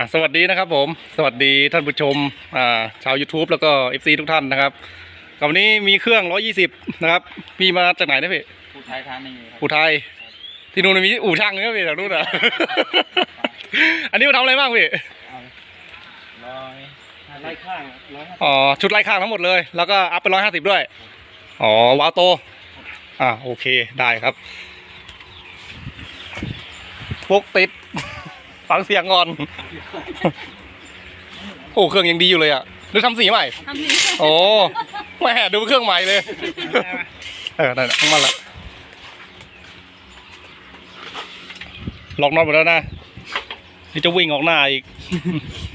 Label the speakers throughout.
Speaker 1: อะสวัสดีนะครับผม สวัสดีท่านผู้ชมอ่าชาว YouTube แล้วก็ FC ทุกท่านนะครับกับวันนี้มีเครื่อง 120 นะครับพี่มาจากไหนนะพี่
Speaker 2: ผู้ชายทานนี่ครับ
Speaker 1: อู่ไทยที่นู่นมีอู่ช่างนะพี่แถวนู้นอะ อันนี้มาทำอะไรบ้างพี่
Speaker 2: เอาร้อยไล่ข้างร้อยห้าสิบ
Speaker 1: อ๋อชุดไล่ข้างทั้งหมดเลย แล้วก็อัพไปร้อยห้าสิบด้วย อ๋อวาล์วโต อ่าโอเคได้ครับพวกติด ฟังเสียงก่อน โอ้เครื่องยังดีอยู่เลยอะหรือทำสีใหม่
Speaker 3: ทำนี้
Speaker 1: โอ้แม่ดูเครื่องใหม่เลย เออนั่นแหละทั้งมันละล็อกน็อตหมดแล้วนะนี่จะวิ่งออกหน้าอีก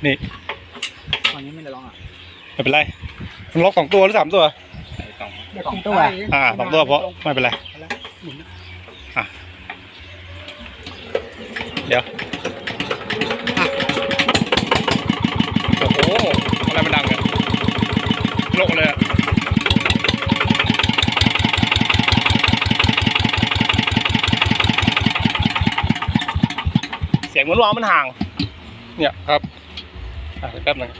Speaker 1: นี่
Speaker 2: ตอนนี้ไม่ได้ลองอะ
Speaker 1: ไม่เป็นไรมันล็อกสองตัวหรือสามตัว
Speaker 2: สอง
Speaker 3: สองตัว
Speaker 1: อ่าสองตัวเพราะไม่เป็นไรอะเดี๋ยวอะ โอ้โหอะไรมันดังกันโลกเลยอะเสียงเหมันวางมันห่าง เนี่ยครับอะเดี๋ยวแป๊บหนึง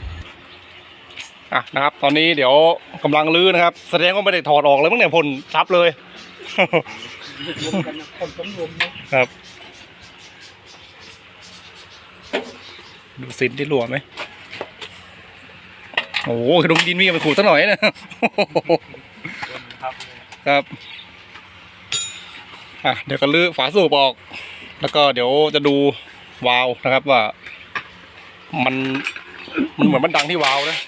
Speaker 1: อะนะครับ ตอนนี้เดี๋ยวกำลังลื้อนะครับ แสดงว่าไม่ได้ถอดออกเลยมั้งเนี่ยพ่นซับเลย
Speaker 2: รวมกันนะคนต้องรวมนะครับ
Speaker 1: ดูสินที่หลวมไหม โอ้โหขนมดินมีมันขูดสักหน่อยนะ
Speaker 2: ครับ
Speaker 1: ครับอะเดี๋ยวก็ลื้อฝาสูบออก แล้วก็เดี๋ยวจะดูวาล์วนะครับว่า มันมันเหมือนมันดังที่วาล์วนะ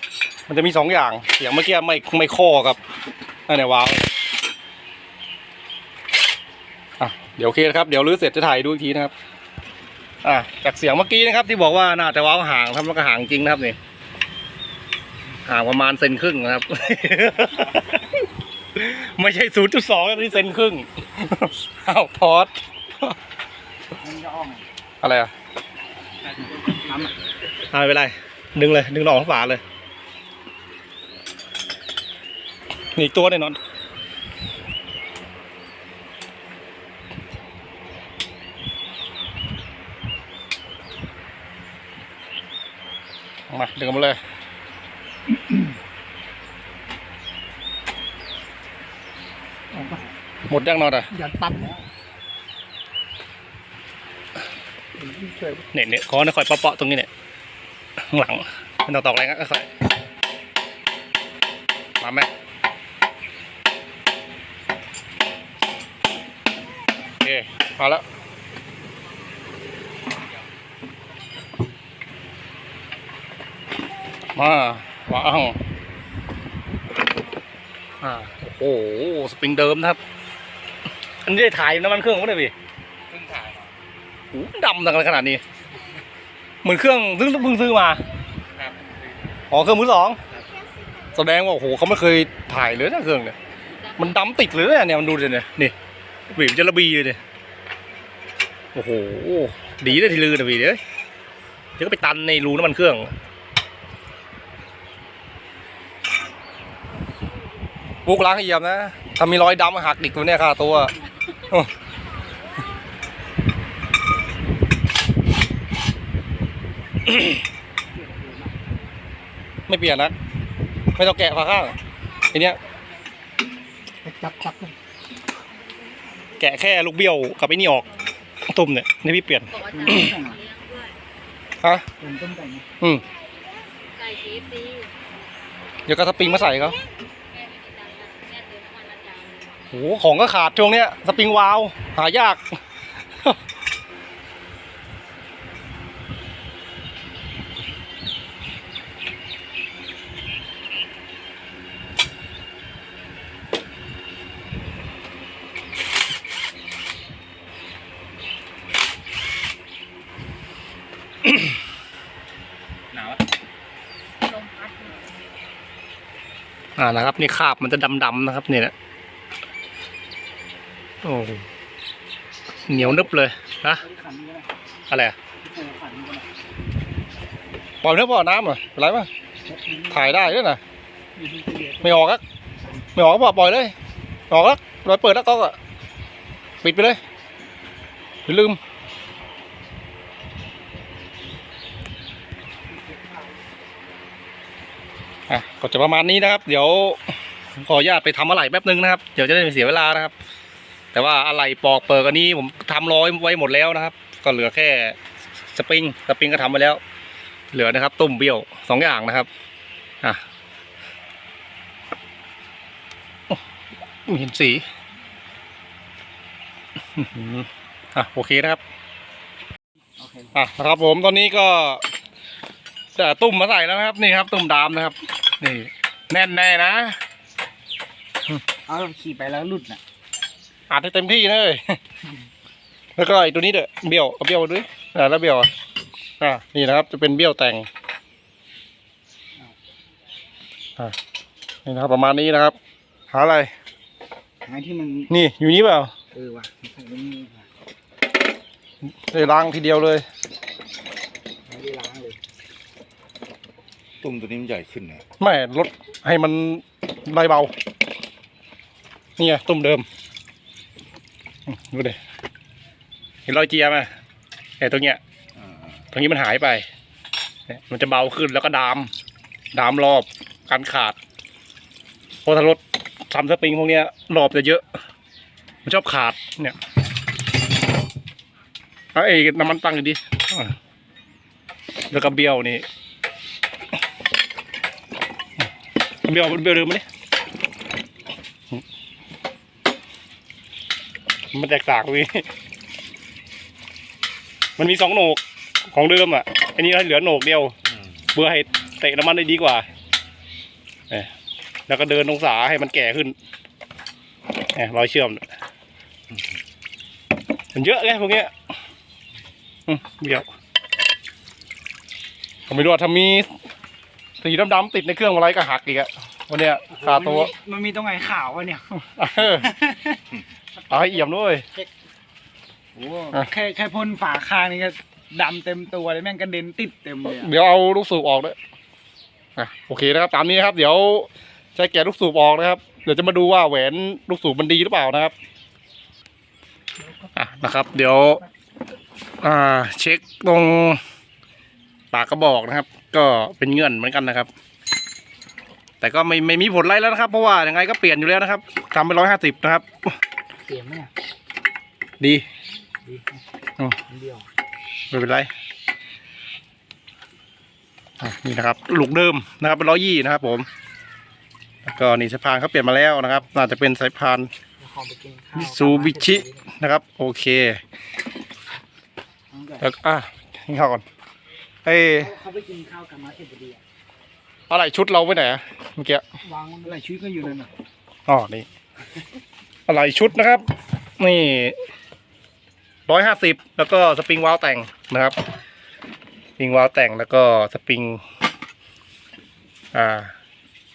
Speaker 1: มันจะมีสองอย่างอย่างเมื่อกี้ไม่ไม่ข้อกับนั่นเนี่ยวาล์วอะเดี๋ยวโอเคนะครับเดี๋ยวลื้อเสร็จจะถ่ายดูอีกทีนะครับอะจากเสียงเมื่อกี้นะครับ ที่บอกว่าน่าจะวาล์วห่างทำแล้วก็ห่างจริงนะครับนี่ ห่างประมาณเซนครึ่งนะครับ ไม่ใช่ศูนย์จุดสองนี่เซนครึ่งอ้าวพอด
Speaker 2: อะ
Speaker 1: ไรอะ
Speaker 2: น้ำอะ
Speaker 1: อ่าไม่เป็นไร ดึงเลย ดึงหลอกฝาเลยนี่อีกตัวแน่นอนมาดึงออกมาเลย หมดยังนอนอะ
Speaker 2: ยันปั๊บแล้ว
Speaker 1: เนี่ยเนี่ยคอเนี่ยคอยเปาะๆตรงนี้เนี่ยข้างหลังไม่ต้องตอกแรงก็ค่อยมาไหมโอเคมาแล้วมา วางอ่าโอ้โหสปริงเดิมนะครับ อันนี้ได้ถ่ายน้ำมันเครื่องมั้งเนี่ยพี่
Speaker 2: เพิ่งถ่ายมา
Speaker 1: โอ้โหดำจังเลยขนาดนี้ เหมือนเครื่องเพิ่งเพิ่งซื้อมา
Speaker 2: ครับ
Speaker 1: อ๋อเครื่องมือสองแสดงว่าโอ้โหเขาไม่เคยถ่ายเลยนะเครื่องเนี่ยมันดำติดเลยนะเนี่ยมันดูเลยเนี่ยนี่บีบจะระบีเลยเนี่ยโอ้โหดีเลยที่ลือนะพี่เดี๋ยวเดี๋ยวก็ไปตันในรูน้ำมันเครื่อง บุกล้างให้เหยียบนะถ้ามีรอยดำหักอีกตัวเนี่ยค่าตัวไม่เปลี่ยนนะไม่ต้องแกะฝาข้างทีเนี้ย
Speaker 2: จับจับ
Speaker 1: แกะแค่ลูกเบี้ยวกับไอ้นี่ออกตุ่มเนี่ยนี่พี่เปลี่ยน
Speaker 3: บอกว่าจะเลี้ยงด้วย
Speaker 1: ฮะ
Speaker 2: เป็นต้นไก่
Speaker 1: อืม
Speaker 3: ไก่ชีสดี
Speaker 1: เดี๋ยวก็สปริงมาใส่เขา โอ้โหของก็ขาดช่วงเนี้ยสปริงวาล์วหายาก
Speaker 2: หนาว
Speaker 3: ลมพัด
Speaker 1: อ่านะครับ นี่คราบมันจะดำๆนะครับ เนี่ยนะโอ้เหนียวนึบเลยนะอะไรอะ
Speaker 2: ที่ปูขันนี้นะ
Speaker 1: ปล่อยเนื้อปล่อยน้ำเหรออะไรปะถ่ายได้ด้วยนะ
Speaker 2: มีที่เกียร์
Speaker 1: ไม่ออกอะไม่ออกก็ปล่อยเลยออกแล้วรอยเปิดแล้วก็ปิดไปเลยอย่าลืมอะก็จะประมาณนี้นะครับ เดี๋ยวขออนุญาตไปทำอะไรแป๊บนึงนะครับ เดี๋ยวจะได้ไม่เสียเวลานะครับ แต่ว่าอะไรปอกเปิกอันนี้ผมทำร้อยไว้หมดแล้วนะครับ ก็เหลือแค่สปริงสปริงก็ทำไปแล้ว เหลือนะครับต้มเบี้ยวสองอย่างนะครับอะเห็นสีอะโอเคนะครับ
Speaker 2: อะ
Speaker 1: นะครับผมตอนนี้ก็จะตุ่มมาใส่แล้วนะครับ นี่ครับ ตุ่มดามนะครับ นี่ แน่นแน่นะ
Speaker 2: เอาขี่ไปแล้วหลุดน่ะ
Speaker 1: อัดให้เต็มที่เลยแล้วก็ไอ้ตัวนี้เด้อเบี้ยวเอาเบี้ยวมาด้วยอ่าแล้วเบี้ยวอะอ่านี่นะครับ จะเป็นเบี้ยวแต่งอ่านี่นะครับ ประมาณนี้นะครับ หาอะไร
Speaker 2: หาที่มัน
Speaker 1: นี่อยู่นี้เปล่า
Speaker 2: เออว่ะใส่ไว้นี่ว่ะ
Speaker 1: เลยล้างทีเดียวเลย
Speaker 2: ไม่ได้ล้างเลย
Speaker 4: ตุ้มตัวนี้มันใหญ่ขึ้นนะ
Speaker 1: ไม่ลดให้มันไล่เบา นี่ไงตุ่มเดิม อืมดูดิเห็นรอยเจียไหมไอ้ตรงเนี้ย
Speaker 4: อ่า
Speaker 1: ตรงนี้มันหายไปเนี่ยมันจะเบาขึ้นแล้วก็ดาม ดามรอบกันขาดเพราะถ้ารถทำสปริงพวกเนี้ยรอบจะเยอะ มันชอบขาดเนี่ยเอาไอ้น้ำมันตั้งอยู่ดิอะแล้วก็เบี้ยวนี่เบี้ยวเบี้ยวเดิมไหมเนี่ย มันแตกต่างเลยมันมีสองโหนกของเดิมอะ อันนี้เหลือโหนกเดียว
Speaker 4: อืม
Speaker 1: เพื่อให้เตะน้ำมันได้ดีกว่าเอ้ยแล้วก็เดินองศาให้มันแก่ขึ้นเอ้ยรอยเชื่อม มันเยอะไงพวกเนี้ยอืมเดี๋ยวผมไม่รู้ว่าถ้ามีสีดำๆติดในเครื่องอะไรก็หักอีกอะวันเนี้ยขาดตัว
Speaker 2: มันมีตรงไหนขาววะเนี่ย
Speaker 1: เออเอาให้เอี่ยมด้วย
Speaker 2: โอ้
Speaker 1: อะ
Speaker 2: แค่แค่พ่นฝาคางนี่ก็ดำเต็มตัวเลยแม่งกระเด็นติดเต็มเลยอะ
Speaker 1: เดี๋ยวเอาลูกสูบออกด้วยอะโอเคนะครับ ตามนี้นะครับ เดี๋ยวใช้แกะลูกสูบออกนะครับ เดี๋ยวจะมาดูว่าแหวนลูกสูบมันดีหรือเปล่านะครับอะนะครับ เดี๋ยว อ่า เช็คตรงปากกระบอกนะครับ ก็เป็นเงื่อนเหมือนกันนะครับ แต่ก็ไม่ไม่มีผลอะไรแล้วนะครับ เพราะว่ายังไงก็เปลี่ยนอยู่แล้วนะครับทำไปร้อยห้าสิบนะครับ
Speaker 2: เสียงเนี่ย
Speaker 1: ดี
Speaker 2: ดี
Speaker 1: อืม
Speaker 2: นิดเดียว
Speaker 1: ไม่เป็นไรอะนี่นะครับลูกเดิมนะครับเป็นร้อยยี่นะครับ ผมแล้วก็นี่สายพานเขาเปลี่ยนมาแล้วนะครับ น่าจะเป็นสายพาน
Speaker 2: เดี๋ยวขอไปกินข้าว
Speaker 1: มิซูบิชินะครับ โอเคแล้วก็อะกินข้าวก่อนเอ้ย
Speaker 2: เขาไปกินข้าวกับมาเทพดีอะ
Speaker 1: อะไรชุดเราไปไหนอะเมื่อกี้
Speaker 2: วางอะไรชีวิตก็อยู่นั่นน่ะ
Speaker 1: อ๋อนี่ อะไรชุดนะครับ นี่ร้อยห้าสิบแล้วก็สปริงวาล์วแต่งนะครับสปริงวาล์วแต่งแล้วก็สปริง อ่า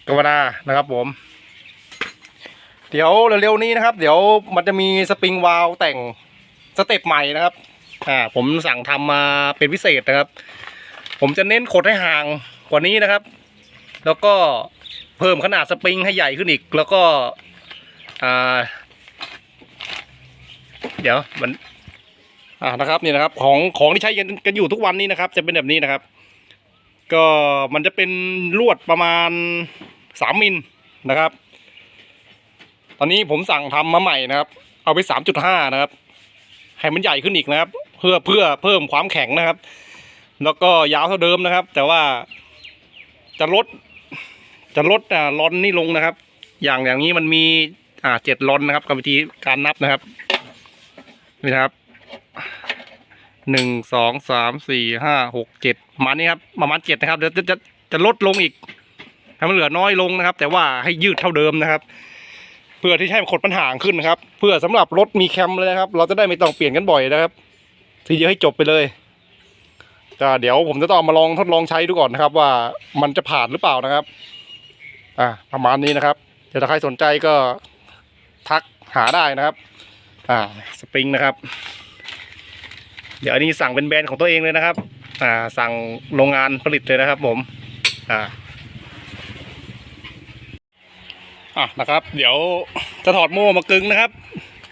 Speaker 1: กาวนานะครับผม เดี๋ยวเร็วๆนี้นะครับ เดี๋ยวมันจะมีสปริงวาล์วแต่งสเต็ปใหม่นะครับอ่าผมสั่งทำมาเป็นพิเศษนะครับ ผมจะเน้นขดให้ห่างกว่านี้นะครับ แล้วก็เพิ่มขนาดสปริงให้ใหญ่ขึ้นอีก แล้วก็อ่า เดี๋ยวมันอ่านะครับนี่นะครับ ของของที่ใช้กันกันอยู่ทุกวันนี้นะครับ จะเป็นแบบนี้นะครับ ก็มันจะเป็นลวดประมาณสามมิลนะครับ ตอนนี้ผมสั่งทำมาใหม่นะครับ เอาไปสามจุดห้านะครับ ให้มันใหญ่ขึ้นอีกนะครับ เพื่อเพื่อเพิ่มความแข็งนะครับ แล้วก็ยาวเท่าเดิมนะครับ แต่ว่าจะลดจะลดอ่าลอนนี่ลงนะครับ อย่างอย่างนี้มันมีอ่าเจ็ดลอนนะครับกับวิธีการนับนะครับ นี่นะครับหนึ่งสองสามสี่ห้าหกเจ็ดประมาณนี้ครับประมาณเจ็ดนะครับเดี๋ยวจะจะจะลดลงอีกให้มันเหลือน้อยลงนะครับ แต่ว่าให้ยืดเท่าเดิมนะครับ เพื่อที่จะให้มันขดปัญหางขึ้นนะครับ เพื่อสำหรับรถมีแคมเลยนะครับ เราจะได้ไม่ต้องเปลี่ยนกันบ่อยนะครับ ทีเดียวให้จบไปเลยก็เดี๋ยวผมจะต้องมาลองทดลองใช้ดูก่อนนะครับ ว่ามันจะผ่านหรือเปล่านะครับ อ่าประมาณนี้นะครับเดี๋ยวถ้าใครสนใจก็ทักหาได้นะครับ อ่าสปริงนะครับ เดี๋ยวอันนี้สั่งเป็นแบรนด์ของตัวเองเลยนะครับ อ่า สั่งโรงงานผลิตเลยนะครับ ผม อ่าอะนะครับ เดี๋ยวจะถอดโม่มากึงนะครับ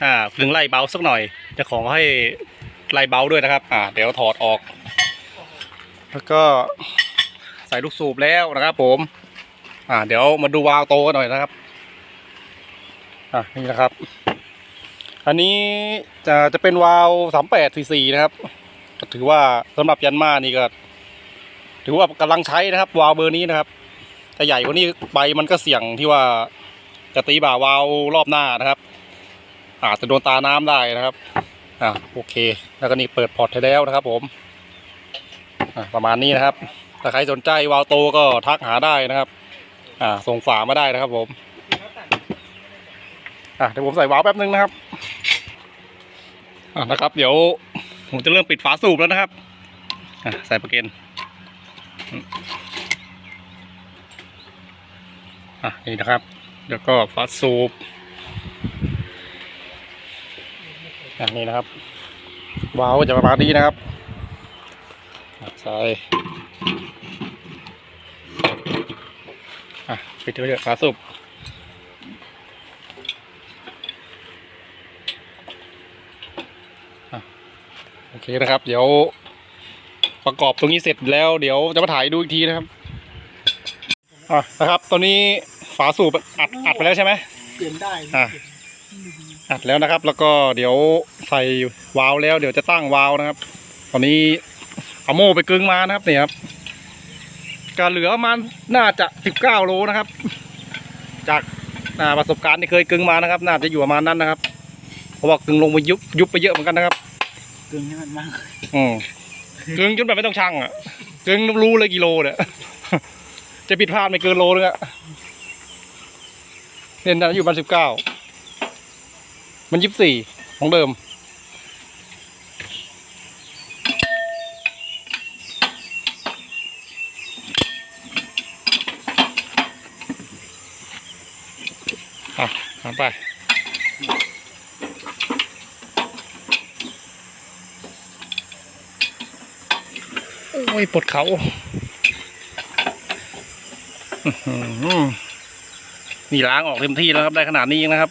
Speaker 1: อ่ากึงไล่เบาสักหน่อย จะของให้ไล่เบาด้วยนะครับ อ่า เดี๋ยวถอดออก แล้วก็ใส่ลูกสูบแล้วนะครับ ผม อ่า เดี๋ยวมาดูวาล์วโตกันหน่อยนะครับ อะนี่นะครับ อันนี้จะจะเป็นวาล์วสามแปดซีซีนะครับก็ถือว่าสำหรับยันมานี่ก็ถือว่ากำลังใช้นะครับ วาล์วเบอร์นี้นะครับถ้าใหญ่กว่านี้ไปมันก็เสี่ยงที่ว่าจะตีบ่าวาล์วรอบหน้านะครับ อาจจะโดนตาน้ำได้นะครับอ่าโอเค แล้วก็นี่เปิดพอร์ตให้แล้วนะครับ ผมประมาณนี้นะครับ ถ้าใครสนใจวาล์วโตก็ทักหาได้นะครับ อ่า ส่งฝามาได้นะครับผม อะเดี๋ยวผมใส่วาล์วแป๊บนึงนะครับ นะครับ เดี๋ยวผมจะเริ่มปิดฝาสูบแล้วนะครับอะใส่ประเกนอะนี่นะครับเดี๋ยวก็ฝาสูบอะนี่นะครับวาล์วจะประมาณนี้นะครับอะใส่อะปิดด้วยฝาสูบ โอเคนะครับ เดี๋ยวประกอบตรงนี้เสร็จแล้ว เดี๋ยวจะมาถ่ายดูอีกทีนะครับอะนะครับ ตอนนี้ฝาสูบอัดอัดไปแล้วใช่ไหม
Speaker 2: เปลี่ยนได้
Speaker 1: อะอัดแล้วนะครับ แล้วก็เดี๋ยวใส่วาล์วแล้ว เดี๋ยวจะตั้งวาล์วนะครับ ตอนนี้เอาโม่ไปกึ่งมานะครับเนี่ยครับการเหลือประมาณน่าจะสิบเก้าโลนะครับ จากอ่าประสบการณ์ที่เคยกึ่งมานะครับ น่าจะอยู่ประมาณนั้นนะครับเพราะว่ากึ่งลงไปยุบยุบไปเยอะเหมือนกันนะครับ
Speaker 2: กึ่งให้มันมาก
Speaker 1: อืมกึ่งจนแบบไม่ต้องชั่งอะกึ่งรู้เลยกิโลเนี่ยจะผิดพลาดไม่เกินโลนึงอะเนี่ยนะอยู่บันสิบเก้ามันยี่สิบสี่ของเดิม อะหันไป โอ้ย ปวดเขาอืนี่ล้างออกเต็มที่แล้วครับ ได้ขนาดนี้เองนะครับ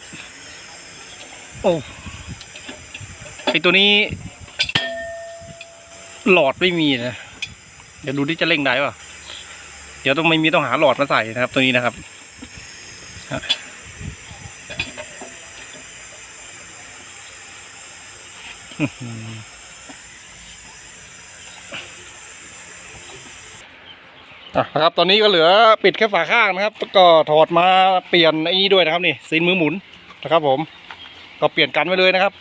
Speaker 1: โอ้ไอตัวนี้ หลอดไม่มีนะ เดี๋ยวดูที่จะเร่งได้ป่ะ เดี๋ยวต้องไม่มีต้องหาหลอดมาใส่นะครับ ตัวนี้นะครับอือหือ อะ นะครับตอนนี้ก็เหลือปิดแค่ฝาข้างนะครับ ก็ถอดมาเปลี่ยนไอ้นี้ด้วยนะครับนี่ซีนมือหมุนนะครับ ผม ก็เปลี่ยนกันไปเลยนะครับ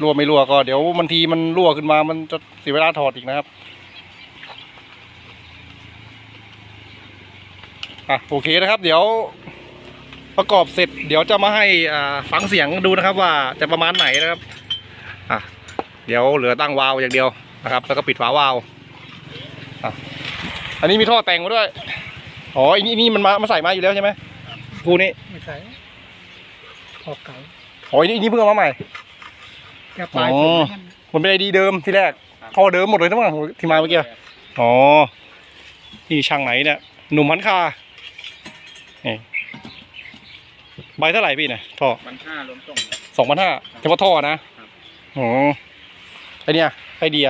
Speaker 1: รั่วไม่รั่วก็เดี๋ยวบางทีมันรั่วขึ้นมามันจะเสียเวลาถอดอีกนะครับอะโอเคนะครับ เดี๋ยวประกอบเสร็จ เดี๋ยวจะมาให้อ่าฟังเสียงดูนะครับ ว่าจะประมาณไหนนะครับอะเดี๋ยวเหลือตั้งวาล์วอย่างเดียวนะครับ แล้วก็ปิดฝาวาล์วอะ อันนี้มีท่อแต่งมาด้วย อ๋ออันนี้นี่มันมามาใส่มาอยู่แล้วใช่ไหมกูนี่
Speaker 2: ไม่ใช่ขอบเก่า
Speaker 1: อ๋ออันนี้อันนี้เพิ่งเอามาใหม่
Speaker 2: แค่ปลาย
Speaker 1: อ๋อ
Speaker 2: ผม
Speaker 1: มันเป็นไอดีเดิมที่แรก ท่อเดิมหมดเลยทั้งหมดที่มาเมื่อกี้ อ๋อ นี่ช่างไหนเนี่ย หนุ่มหันคานี่ใบเท่าไหร่พี่เนี่ยท่อ
Speaker 2: มันห้าล้มส่ง
Speaker 1: สองพันห้าเฉพาะท่อนะอ๋อไอเนี่ยไอเดีย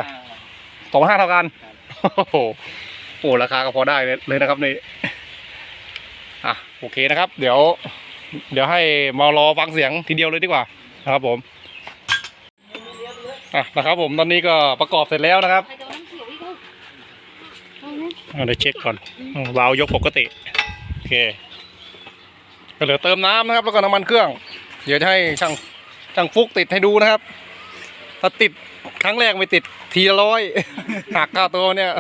Speaker 1: สองพันห้าเท่ากัน โอ้โห โอ้ราคาก็พอได้เลยนะครับนี่อะโอเคนะครับ เดี๋ยว เดี๋ยวให้มารอฟังเสียงทีเดียวเลยดีกว่านะครับผมอะนะครับผมตอนนี้ก็ประกอบเสร็จแล้วนะครับ
Speaker 3: เอาเขียวอีกลูกเอานะ
Speaker 1: อะเดี๋ยวเช็คก่อนอืมวาวยกปกติโอเคก็เหลือเติมน้ำนะครับ แล้วก็น้ำมันเครื่อง เดี๋ยวจะให้ช่างช่างฟุกติดให้ดูนะครับ ถ้าติดครั้งแรกไม่ติดทีละร้อยหักค่าตัวเนี่ย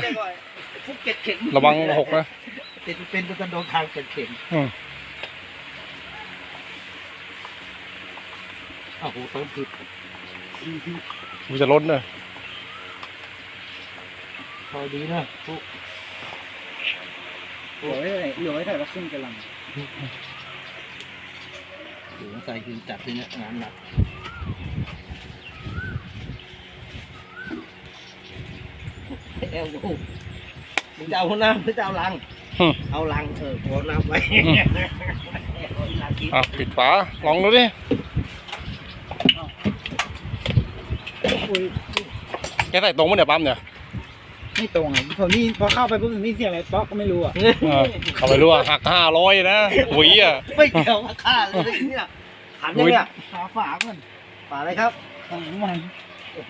Speaker 2: ฟุกเก็ดเข็ม
Speaker 1: ระวังหกนะ
Speaker 2: ติดเป็นตัวโดนทางเก็ดเข็ม
Speaker 1: อืม
Speaker 2: อ้าวโหต้นผิด
Speaker 1: กูจะล้นเลย
Speaker 2: พอดีนะฟุกเหลือไว้เหลือไว้ถ่ายละครึ่งกำลังหรือใส่กินจัดทีนี้งานหนักเอวกู มึงจะเอาน้ำหรือจะเอาลัง
Speaker 1: หึ
Speaker 2: เอาลังเออโอน้ำไว้
Speaker 1: อะปิดฝาลองดูดิแกใส่ตรงมั้ยเนี่ยปั๊มเนี่ย
Speaker 2: ไม่ตรงอะผมนี่พอเข้าไปปุ๊บผมนี่เสียงอะไรป๊อกก็ไม่รู้อะ
Speaker 1: เออเขาไม่รู้ว่าหักห้าร้อยนะหวีอะ
Speaker 5: ไม่เกี่ยวกับค่าเลยเนี่ยหันยังเนี่ย
Speaker 2: หาฝาก่อน
Speaker 5: ป่าอะไรครับ
Speaker 2: ฝาน้ำมัน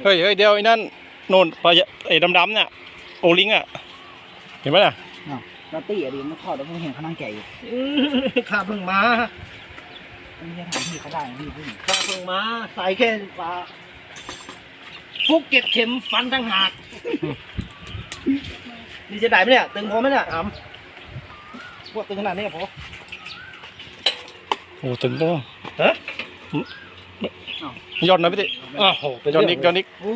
Speaker 1: เฮ้ยเฮ้ยเดี๋ยวไอ้นั่นโน่นปลาไอ้ดำๆเนี่ยโอลิงอะ เห็นไหมน่ะ
Speaker 2: ลาตี้อะดิมันทอดแล้วผมเห็นเขานั่งแก่อยู่
Speaker 5: ข้าเพิ่งมา
Speaker 2: ไม่ใช่ถามพี่เขาได้นะพี่พี่
Speaker 5: ข้าเพิ่งมาใส่แค่ปลาฟุกเก็บเข็มฟันตั้งหากนี่จะได้ไหมเนี่ยตึงพอไหมเนี่ยถามพวกตึงขนาดนี้พอ
Speaker 1: โอ้ตึงตัว
Speaker 5: ฮะ
Speaker 1: ยอดนะพี่ติ
Speaker 5: อ้าวโหเป็น
Speaker 1: ยอด
Speaker 5: เรื่
Speaker 1: นิ
Speaker 5: อกง
Speaker 1: ยอดนิก
Speaker 5: โอ้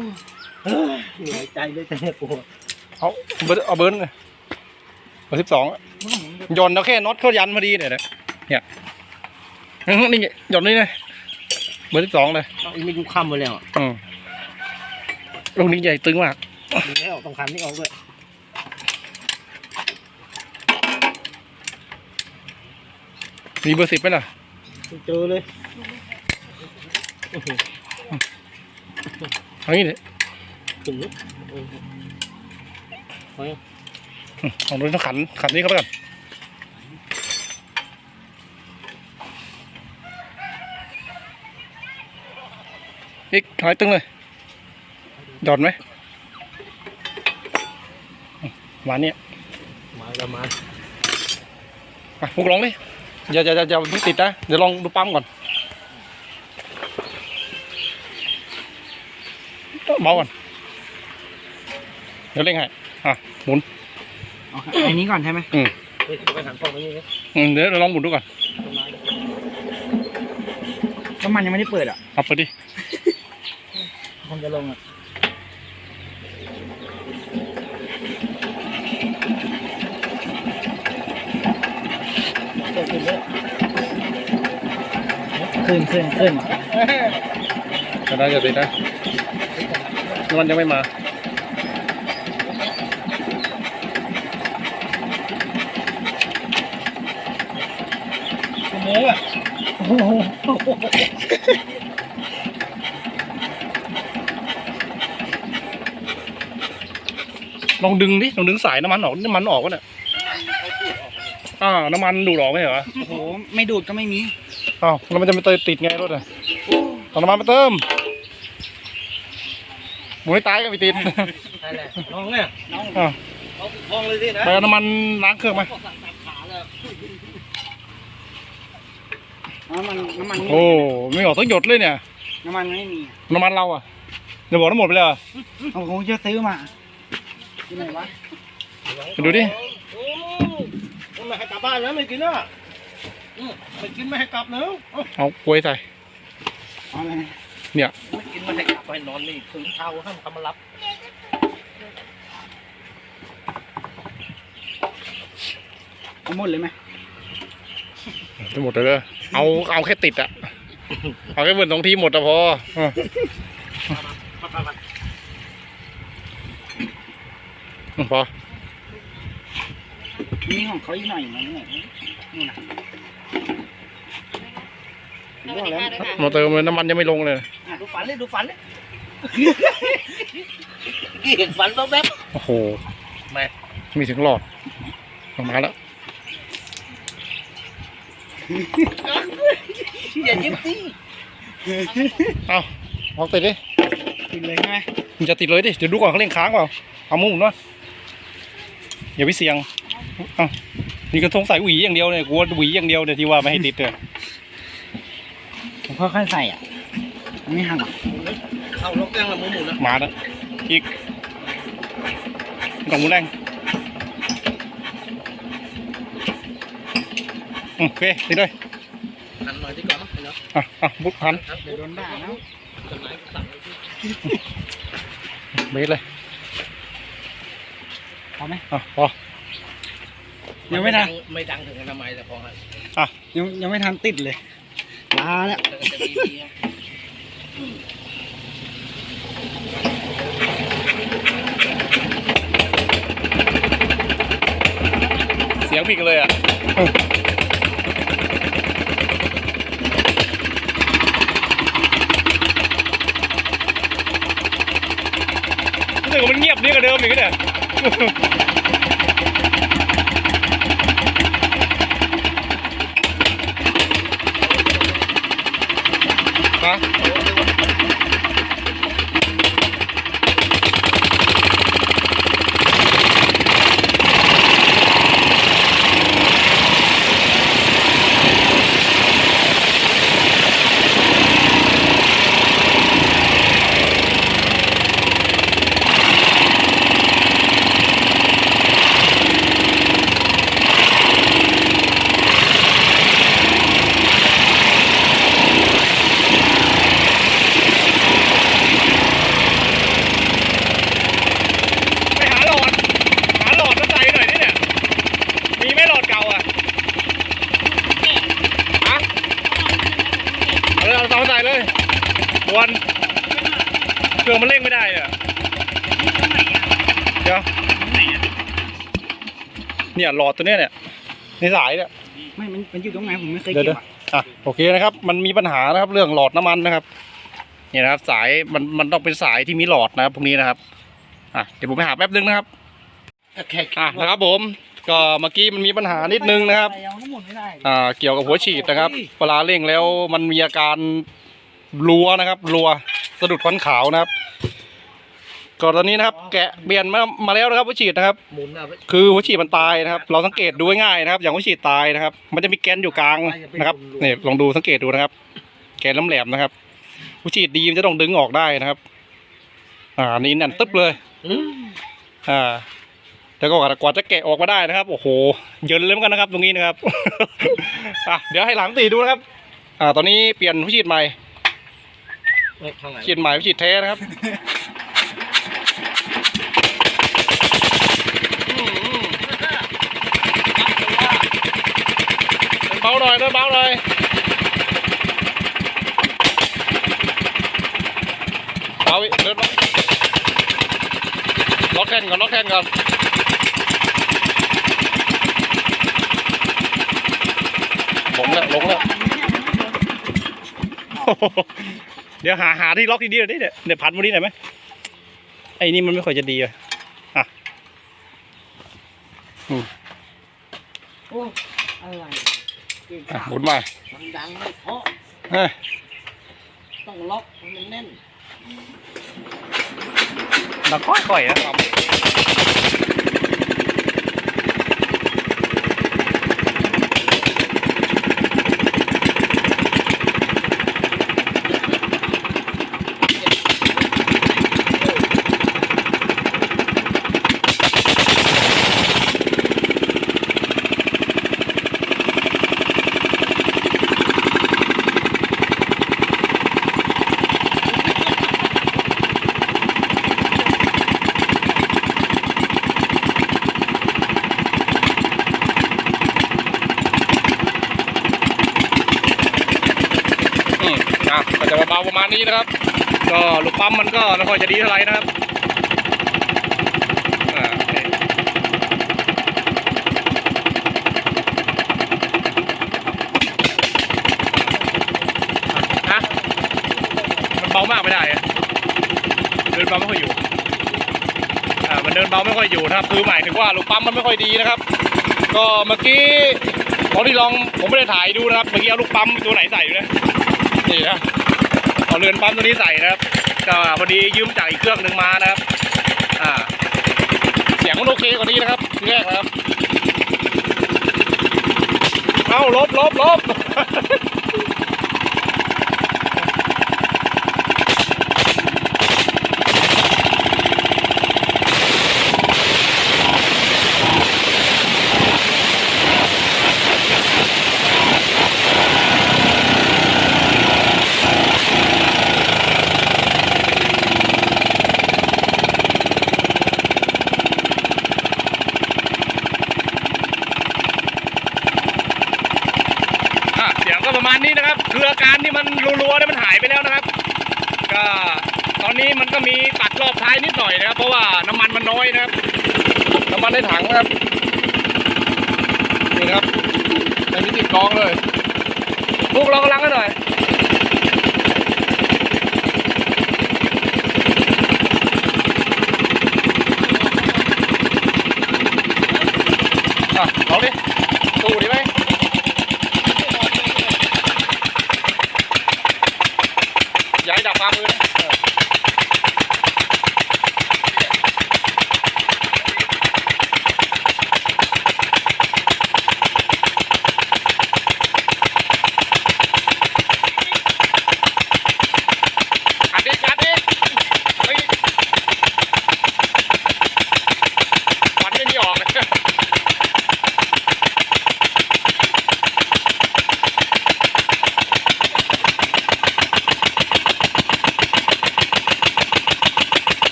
Speaker 5: เฮ้ยเหนื่อยใจเลยแต่เนี่ยปวด
Speaker 1: เอาเบอร์เอาเบิร์นเลย เบอร์สิบสองยอนแล้วแค่น็อตเข้ายันพอดีเนี่ยนะเนี่ยอื้อหือนี่ไงยอนนี่เลยเบอร์สิบสองเลย
Speaker 5: เอาอีกไม่ดูคำไปแล้วอะ
Speaker 1: อืมลูกนี้ใหญ่ตึงมาก
Speaker 5: ดีแล้วต้องคันนี่ออกด้วย
Speaker 1: มีเบอร์สิบไหมล่ะ
Speaker 5: เจอเลย
Speaker 1: เอางี้เลย
Speaker 5: ถึง
Speaker 1: เอาดูต้องขันขันนี้เข้าไปก่อนอีกหายตึงเลยดอดไหมหวานเนี่ย
Speaker 5: มาแล้วมา
Speaker 1: อะพวกลองดิอย่าอย่าอย่าอย่าเพิ่งติดนะ เดี๋ยวลองดูปั๊มก่อนเบาก่อน เดี๋ยวเร่งให้อะหมุน
Speaker 2: เอาอันนี้ก่อนใช่ไหม
Speaker 5: เฮ้ยไปหันกล้องตรงนี้นะ
Speaker 1: อืมเดี๋ยวเราลองหมุนดูก่อน
Speaker 2: น้ำมันยังไม่ได้เปิดอะ
Speaker 1: เอาเปิดดิ
Speaker 2: คงจะลงอะขึ้นขึ้นขึ้น
Speaker 1: จะได้จะติดนะน้ำมันยังไม่มา
Speaker 5: ชั่วโมงอะ
Speaker 1: ลองดึงดิ ลองดึงสายน้ำมันออกน้ำมันออกวะเนี่ยอ่าน้ำมันดูดออกไหมเหรอ
Speaker 2: โอ้โห ไม่ดูดก็ไม่มี
Speaker 1: อ้าวแล้วมันจะไม่เตยติดไงรถอะเอาน้ำมันมาเติมหมุนให้ตายก็ไม่ติด
Speaker 5: ใช่แหละน้องเนี่ย
Speaker 1: อ่า
Speaker 5: เอาทองเลยสินะ
Speaker 1: ไปเอาน้ำมันล้างเครื่องไหม
Speaker 5: สั่งตัดขาเลย
Speaker 2: น้ำมันน้ำมัน
Speaker 1: โอ้ไม่ออกต้องหยดเลยเนี่ย
Speaker 2: น้ำมันไม่มี
Speaker 1: น้ำมันเราอะเดี๋ยวบอกทั้งหมดไปเลยเหรอ
Speaker 2: โอ้โหจะซื้อมาที่ไหนวะ
Speaker 1: ไปดูดิ
Speaker 5: โอ้ไม่ให้กลับบ้านนะไม่กินอะอืมไม่กินไม่ให้กลับเนอะเอา
Speaker 1: เอากล้วยใส่
Speaker 2: เอาอะไรนะ
Speaker 1: เนี่ย
Speaker 5: ไม่กินไม่ให้กลับไปนอนนี่ถึงเช้าห้ามทำมารับ
Speaker 2: เอาหมดเลยไหม
Speaker 1: ทั้งหมดเลยเหรอเอาเอาแค่ติดอะเอาแค่เบิร์นสองทีหมดอะพออะอืมพอ
Speaker 2: นี่ของเขาอีกหน่อยไหมเนี่ยนี่นะ
Speaker 3: สวัสดีค่ะด้วยค่ะ
Speaker 1: มาเติมเลยน้ำมันยังไม่ลงเลย
Speaker 5: ดูฝันเลยดูฝันเลยเห็นฝันแวบ
Speaker 1: โอ้โห
Speaker 5: ๆแม่
Speaker 1: มีถึงหลอดออกมาแล้ว
Speaker 5: อย่ายิ้มสิ
Speaker 1: เอาลองติดดิ
Speaker 2: กินเลยใช่ไหม
Speaker 1: มันจะติดเลยดิ เดี๋ยวดูก่อนเขาเร่งค้างเปล่า เอามุมวะอย่าไปเสี่ยงเอ้านี่ก็สงสัยหวีอย่างเดียวเนี่ยกลัวหวีอย่างเดียวเนี่ยที่ว่าไม่ให้ติดเนี่ย
Speaker 2: ผมค่อยๆใส่อะไม่หักอะ
Speaker 5: เข้าล็อกยังละหมูหมูนะ
Speaker 1: มาแล้วอีกกล่องหมูแรงอืม โอเคติดเลย
Speaker 5: หันหน่อยดีกว่ามั้งเนาะ
Speaker 1: อะอะบุกพัน
Speaker 2: เดี๋ยวโดนด่านะ
Speaker 5: จดหมายสั่ง
Speaker 1: เบสเลย
Speaker 2: พอไหม
Speaker 1: อะพอ
Speaker 2: ยังไม่ทัน
Speaker 5: ไม่ดังถึงอนามัยแต่พอฮะ
Speaker 2: ยังยังไม่ทันติดเลยลาแล้ว
Speaker 5: แต่ก็จะมีดีนะ
Speaker 1: เสียงผิดกันเลยอะ สึกว่ามันเงียบนี่กว่าเดิมอีกเนี่ย ฮะไปหาหลอด หาหลอดมาใส่หน่อยนี่เนี่ย มีไหมหลอดเก่าอะฮะเอาเลยเอาเตาใส่เลยบวนเครื่องมันเร่งไม่ได้อะเดี๋ยวเนี่ย หลอดตัวเนี้ยเนี่ยในสายเนี่ย
Speaker 2: ไม่มันมันอยู่ตรงไหนผมไม่เคย
Speaker 1: เดี๋ยว
Speaker 2: เก็
Speaker 1: เดี๋
Speaker 2: บ
Speaker 1: ยว
Speaker 2: อะ
Speaker 1: อะโอเคนะครับ มันมีปัญหานะครับเรื่องหลอดน้ำมันนะครับเนี่ยนะครับ สายมันมันต้องเป็นสายที่มีหลอดนะครับพวกนี้นะครับอะเดี๋ยวผมไปหาแป๊บนึงนะครับ
Speaker 5: แค่
Speaker 1: อะนะครับ ผมก็เมื่อกี้มันมีปัญหานิดนึงนะครับ
Speaker 2: เอาน้ำหมุนไม่ได้
Speaker 1: อ่าเกี่ยวกับหัวฉีดนะครับเวลาเร่งแล้วมันมีอาการรัวนะครับรัวสะดุดควันขาวนะครับ ก็ตอนนี้นะครับแกะเปลี่ยนมามาแล้วนะครับหัวฉีดนะครับ
Speaker 5: หมุนอะ
Speaker 1: คือหัวฉีดมันตายนะครับ เราสังเกตดูง่ายๆนะครับ อย่างหัวฉีดตายนะครับ มันจะมีแกนอยู่กลางนะครับนี่ลองดูสังเกตดูนะครับ แกนแหลมๆนะครับหัวฉีดดีมันจะต้องดึงออกได้นะครับ อ่านี่แน่นตึ๊บเลยอ่าแล้วก็กว่าจะแกะออกมาได้นะครับ โอ้โหเยินเลยเหมือนกันนะครับ ตรงนี้นะครับอะเดี๋ยวให้หลังตีดูนะครับ อ่า ตอนนี้เปลี่ยนหัวฉีดใหม่
Speaker 5: ข้างไหน
Speaker 1: ฉีดใหม่หัวฉีดแท้นะครับ เบาหน่อยเดินเบาหน่อยเบาอีกเดินล็อกแขนก่อนล็อกแขนก่อนลงแล้วลงแล้วเดี๋ยวหาหาที่ล็อกที่ดีหน่อยเนี่ยเดี๋ยวพันมาดีหน่อยไหมไอ้นี่มันไม่ค่อยจะดีอะ อะ
Speaker 2: ไรเก่ง
Speaker 1: อะ
Speaker 2: ขา
Speaker 1: หมุนมา
Speaker 5: มันดังไม่เพราะ
Speaker 1: เอ้ย
Speaker 5: ต้องล็อกให้มันแน่น
Speaker 1: ดังค่อยๆนะครับอืมอะก็จะเบาๆประมาณ นี้นะครับ ก็ลูกปั๊มมันก็ไม่ค่อยจะดีเท่าไหร่นะครับอ่าโอเคฮะมันเบามากไม่ได้เดินเบาไม่ค่อยอยู่อ่ามันเดินเบาไม่ค่อยอยู่นะครับ คือหมายถึงว่าลูกปั๊มมันไม่ค่อยดีนะครับ ก็เมื่อกี้ตอนที่ลองผมไม่ได้ถ่ายดูนะครับ เมื่อกี้เอาลูกปั๊มตัวไหนใส่อยู่นะนี่นะ เอาเรือนปั๊มตัวนี้ใส่นะครับก็พอดียืมจากอีกเครื่องหนึ่งมานะครับ อ่า เสียงมันโอเคกว่านี้นะครับทีแรกนะครับ เอาลบลบลบ ก็ประมาณนี้นะครับคืออาการที่มันรัวๆเนี่ยมันหายไปแล้วนะครับ ก็ตอนนี้มันก็มีตัดรอบท้ายนิดหน่อยนะครับ เพราะว่าน้ำมันมันน้อยนะครับ น้ำมันในถังนะครับนี่นะครับในนี้ติดกองเลยพวกเรากำลังกันหน่อย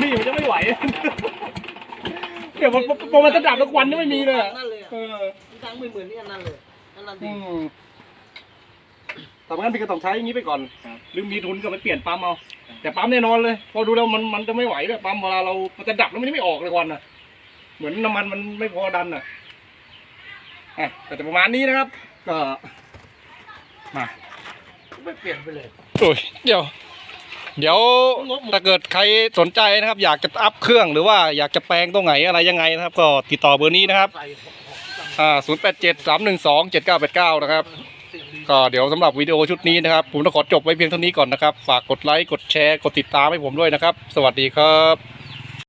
Speaker 1: นี่ผมปั๊มพี่มันจะไม่ไหว เดี๋ยวมันพอมันจะดับแล้วควันจะไม่มีเลยอะ
Speaker 5: นั่นเลยอะ
Speaker 1: เออ
Speaker 5: ดังไม่เหมือนนี่อันนั้นเลยอันนั้นดี
Speaker 1: อืมแต่งั้นพี่ก็ต้องใช้อย่างนี้ไปก่อนหรือมีทุนก็ไปเปลี่ยนปั๊มเอา แต่ปั๊มแน่นอนเลย พอดูแล้วมันมันจะไม่ไหวเลยปั๊มเวลาเรามันจะดับแล้วมันจะไม่ออกเลยควันอะ เหมือนน้ำมันมันไม่พอดันอะอะก็จะประมาณนี้นะครับ ก็ มา
Speaker 5: ไม่เปลี่ยนไปเลย
Speaker 1: โอ้ยเดี๋ยว เดี๋ยวถ้าเกิดใครสนใจนะครับ อยากจะอัพเครื่องหรือว่าอยากจะแปลงตรงไหนอะไรยังไงนะครับ ก็ติดต่อเบอร์นี้นะครับอ่าศูนย์แปดเจ็ดสามหนึ่งสองเจ็ดเก้าแปดเก้านะครับก็เดี๋ยวสำหรับวิดีโอชุดนี้นะครับ ผมต้องขอจบไว้เพียงเท่านี้ก่อนนะครับ ฝากกดไลค์กดแชร์กดติดตามให้ผมด้วยนะครับ สวัสดีครับ